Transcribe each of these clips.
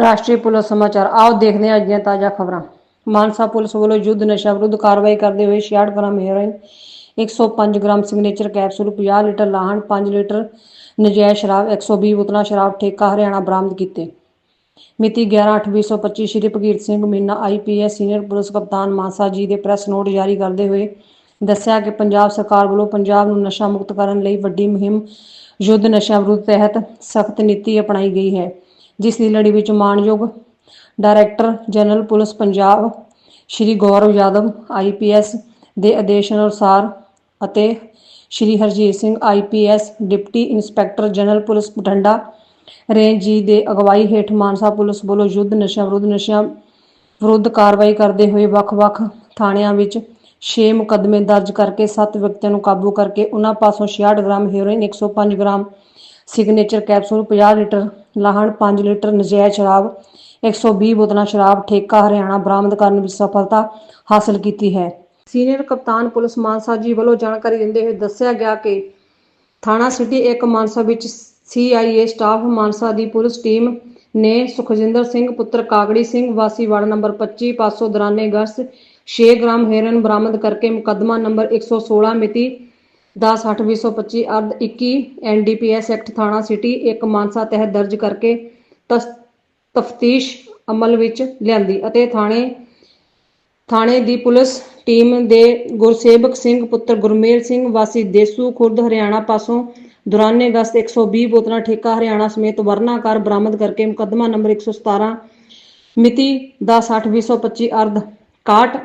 ਰਾਸ਼ਟਰੀ ਪੁਲਿਸ ਸਮਾਚਾਰ। ਆਓ ਦੇਖਦੇ ਹਾਂ ਅੱਜ ਦੀਆਂ ਤਾਜ਼ਾ ਖਬਰਾਂ। ਮਾਨਸਾ ਪੁਲਿਸ ਵੱਲੋਂ ਯੁੱਧ ਨਸ਼ਾ ਵਿਰੁੱਧ ਕਾਰਵਾਈ ਕਰਦੇ ਹੋਏ 66 gram heroin 105 gram signature capsule 50 litre ਲਾਹਣ 5 litre ਨਜਾਇਜ਼ ਸ਼ਰਾਬ 120 ਬੋਤਲਾਂ ਸ਼ਰਾਬ ਠੇਕਾ ਹਰਿਆਣਾ ਬਰਾਮਦ ਕੀਤੇ। ਮਿਤੀ 11/8/2025 Shri Bhagir Singh Meena IPS senior police ਕਪਤਾਨ ਮਾਨਸਾ ਜੀ ਦੇ ਪ੍ਰੈਸ ਨੋਟ ਜਾਰੀ ਕਰਦੇ ਹੋਏ ਦੱਸਿਆ ਕਿ ਪੰਜਾਬ ਸਰਕਾਰ ਵੱਲੋਂ ਪੰਜਾਬ ਨੂੰ ਨਸ਼ਾ ਮੁਕਤ ਕਰਨ ਲਈ ਵੱਡੀ ਮੁਹਿੰਮ ਯੁੱਧ ਨਸ਼ਾ ਵਿਰੁੱਧ ਤਹਿਤ ਸਖਤ ਨੀਤੀ ਅਪਣਾਈ ਗਈ ਹੈ। ਜਿਸ ਦੀ ਲੜੀ ਵਿੱਚ ਮਾਨਯੋਗ director general police Punjab Shri Gaurav Yadav IPS ਦੇ ਆਦੇਸ਼ ਅਨੁਸਾਰ ਅਤੇ Shri Harjit Singh IPS deputy inspector general police Bathinda range ji ਦੇ ਅਗਵਾਈ ਹੇਠ ਮਾਨਸਾ ਪੁਲਿਸ ਵੱਲੋਂ ਯੁੱਧ ਨਸ਼ਾ ਵਿਰੁੱਧ ਨਸ਼ਿਆਂ ਵਿਰੁੱਧ ਕਾਰਵਾਈ ਕਰਦੇ ਹੋਏ ਵੱਖ-ਵੱਖ ਥਾਣਿਆਂ ਵਿੱਚ 6 ਮੁਕੱਦਮੇ ਦਰਜ ਕਰਕੇ 7 ਵਿਅਕਤੀਆਂ ਨੂੰ ਕਾਬੂ ਕਰਕੇ ਉਹਨਾਂ ਪਾਸੋਂ 66 gram heroin 105 gram signature capsule 50 litre ਲਾਹਣ 5 litre ਨਜਾਇਜ਼ ਸ਼ਰਾਬ 120 ਬੋਤਲਾਂ ਸ਼ਰਾਬ, ਠੇਕਾ ਹਰਿਆਣਾ ਬਰਾਮਦ ਕਰਨ ਵਿੱਚ ਸਫਲਤਾ ਹਾਸਲ ਕੀਤੀ ਹੈ। ਸੀਨੀਅਰ ਕਪਤਾਨ ਪੁਲਿਸ ਮਾਨਸਾ ਜੀ ਵੱਲੋਂ ਜਾਣਕਾਰੀ ਦਿੰਦੇ ਹੋਏ ਦੱਸਿਆ ਗਿਆ ਕਿ ਥਾਣਾ ਸਿਟੀ 1 ਮਾਨਸਾ ਵਿੱਚ ਸੀਆਈਏ ਸਟਾਫ ਮਾਨਸਾ ਦੀ ਪੁਲਿਸ ਟੀਮ ਨੇ ਸੁਖਜਿੰਦਰ ਸਿੰਘ, ਪੁੱਤਰ ਕਾਗੜੀ ਸਿੰਘ, ਵਾਸੀ ਵਾਰਡ ਨੰਬਰ 25 ਪਾਸੋਂ ਦੌਰਾਨੇ ਗਸ਼ਤ 6 ਗ੍ਰਾਮ ਹੈਰੋਇਨ ਬਰਾਮਦ ਕਰਕੇ ਮੁਕੱਦਮਾ ਨੰਬਰ 116 ਮਿਤੀ 10/8/2025 ਅਰਧ 21 ਐਨਡੀਪੀਐਸ ਐਕਟ ਥਾਣਾ ਸਿਟੀ 1 ਮਾਨਸਾ ਤਹਿਤ ਦਰਜ ਕਰਕੇ ਤਫਤੀਸ਼ ਅਮਲ ਵਿੱਚ ਲਿਆਂਦੀ ਅਤੇ ਥਾਣੇ ਥਾਣੇ ਦੀ ਪੁਲਿਸ ਟੀਮ ਦੇ ਗੁਰਸੇਵਕ ਸਿੰਘ ਪੁੱਤਰ ਗੁਰਮੇਲ ਸਿੰਘ, ਵਾਸੀ ਦੇਸੂ ਖੁਰਦ ਹਰਿਆਣਾ ਪਾਸੋਂ ਦੌਰਾਨੇ ਗਸਤ 120 ਬੋਤਲਾਂ ਠੇਕਾ ਹਰਿਆਣਾ ਸਮੇਤ ਵਰਨਾਕਾਰ ਬਰਾਮਦ ਕਰਕੇ ਮੁਕੱਦਮਾ ਨੰਬਰ 117 ਮਿਤੀ 10/8/2025 ਅਰਧ 61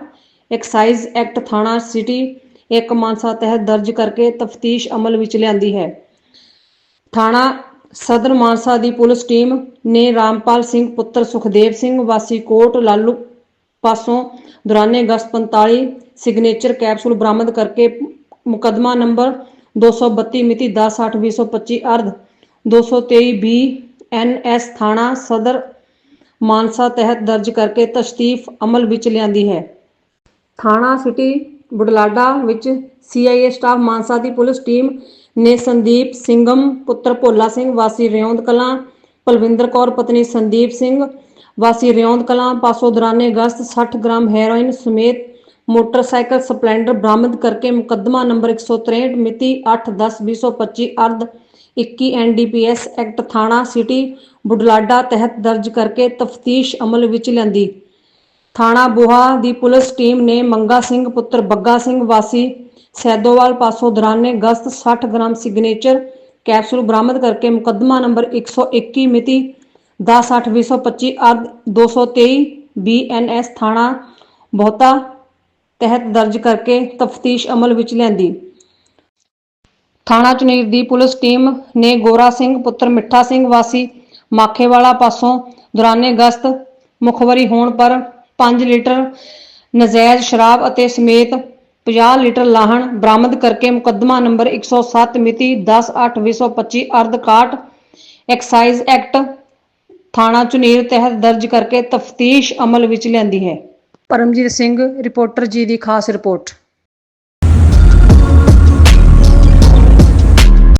ਐਕਸਾਈਜ਼ ਐਕਟ ਥਾਣਾ ਸਿਟੀ ਇੱਕ ਮਾਨਸਾ ਤਹਿਤ ਦਰਜ ਕਰਕੇ ਤਫਤੀਸ਼ ਅਮਲ ਵਿੱਚ ਲਿਆਂਦੀ ਹੈ। ਥਾਣਾ ਸਦਰ ਮਾਨਸਾ ਦੀ ਪੁਲਿਸ ਟੀਮ ਨੇ ਰਾਮਪਾਲ ਸਿੰਘ, ਪੁੱਤਰ ਸੁਖਦੇਵ ਸਿੰਘ, ਵਾਸੀ ਕੋਟ ਲਾਲੂ ਪਾਸੋਂ ਦੌਰਾਨੇ ਗਸਤ 45 ਸਿਗਨੇਚਰ ਕੈਪਸੂਲ ਬਰਾਮਦ ਕਰਕੇ ਮੁਕੱਦਮਾ ਨੰਬਰ 232 ਮਿਤੀ 10/8/2025 ਅਰਧ 223 ਬੀ ਐਨ ਐਸ ਥਾਣਾ ਸਦਰ ਮਾਨਸਾ ਤਹਿਤ ਦਰਜ ਕਰਕੇ ਤਸ਼ਤੀਫ ਅਮਲ ਵਿੱਚ ਲਿਆਂਦੀ ਹੈ। ਥਾਣਾ ਸਿਟੀ ਬੁਢਲਾਡਾ ਵਿੱਚ ਸੀਆਈਏ ਸਟਾਫ ਮਾਨਸਾ ਦੀ ਪੁਲਿਸ ਟੀਮ ਨੇ ਸੰਦੀਪ ਸਿੰਘਮ, ਪੁੱਤਰ ਭੋਲਾ ਸਿੰਘ, ਵਾਸੀ ਰਿਉਂਦ ਕਲਾਂ, ਪਲਵਿੰਦਰ ਕੌਰ, ਪਤਨੀ ਸੰਦੀਪ ਸਿੰਘ, ਵਾਸੀ ਰਿਉਂਦ ਕਲਾਂ, ਪਾਸੋਂ ਦੌਰਾਨੇ ਗਸਤ 60 ਗ੍ਰਾਮ ਹੈਰੋਇਨ ਸਮੇਤ ਮੋਟਰਸਾਈਕਲ ਸਪਲੈਂਡਰ ਬਰਾਮਦ ਕਰਕੇ ਮੁਕੱਦਮਾ ਨੰਬਰ 163 ਮਿਤੀ 8/10/2025 ਅਰਧ 21 ਐਨਡੀਪੀਐਸ ਐਕਟ ਥਾਣਾ ਸਿਟੀ ਬੁਢਲਾਡਾ ਤਹਿਤ ਦਰਜ ਕਰਕੇ ਤਫਤੀਸ਼ ਅਮਲ ਵਿੱਚ ਲੈਂਦੀ ਥਾਣਾ ਬੋਹਾ ਦੀ ਪੁਲਿਸ ਟੀਮ ਨੇ ਮੰਗਾ ਸਿੰਘ ਪੁੱਤਰ ਬੱਗਾ ਸਿੰਘ ਵਾਸੀ ਸੈਦੋਵਾਲ ਪਾਸੋਂ ਦੌਰਾਨੇ ਗਸਤ 60 ਗ੍ਰਾਮ ਸਿਗਨੇਚਰ ਕੈਪਸੂਲ ਬਰਾਮਦ ਕਰਕੇ ਮੁਕੱਦਮਾ ਨੰਬਰ 121 ਮਿਤੀ 10/8/2025 ਅਰਧ 223 ਬੀਐਨਐਸ ਥਾਣਾ ਬਹੁਤਾ ਤਹਿਤ ਦਰਜ ਕਰਕੇ ਤਫਤੀਸ਼ ਅਮਲ ਵਿੱਚ ਲੈਂਦੀ ਥਾਣਾ ਚੁਨੀਰ ਦੀ ਪੁਲਿਸ ਟੀਮ ਨੇ ਗੋਰਾ ਸਿੰਘ ਪੁੱਤਰ ਮਿੱਠਾ ਸਿੰਘ ਵਾਸੀ ਮਾਖੇਵਾਲਾ ਪਾਸੋਂ ਦੌਰਾਨੇ ਗਸਤ ਮੁਖਬਰੀ ਹੋਣ ਪਰ 5 ਲੀਟਰ ਨਜਾਇਜ਼ ਸ਼ਰਾਬ ਅਤੇ ਸਮੇਤ 50 ਲੀਟਰ ਲਾਹਣ ਬਰਾਮਦ ਕਰਕੇ ਮੁਕੱਦਮਾ ਨੰਬਰ 107 ਮਿਤੀ 10/8/2025 ਅਰਧ 61 ਐਕਸਾਈਜ਼ ਐਕਟ ਥਾਣਾ ਚੁਨੀਰ ਤਹਿਤ ਦਰਜ ਕਰਕੇ ਤਫਤੀਸ਼ ਅਮਲ ਵਿੱਚ ਲਿਆਂਦੀ ਹੈ। ਪਰਮਜੀਤ ਸਿੰਘ, ਰਿਪੋਰਟਰ ਜੀ ਦੀ ਖਾਸ ਰਿਪੋਰਟ।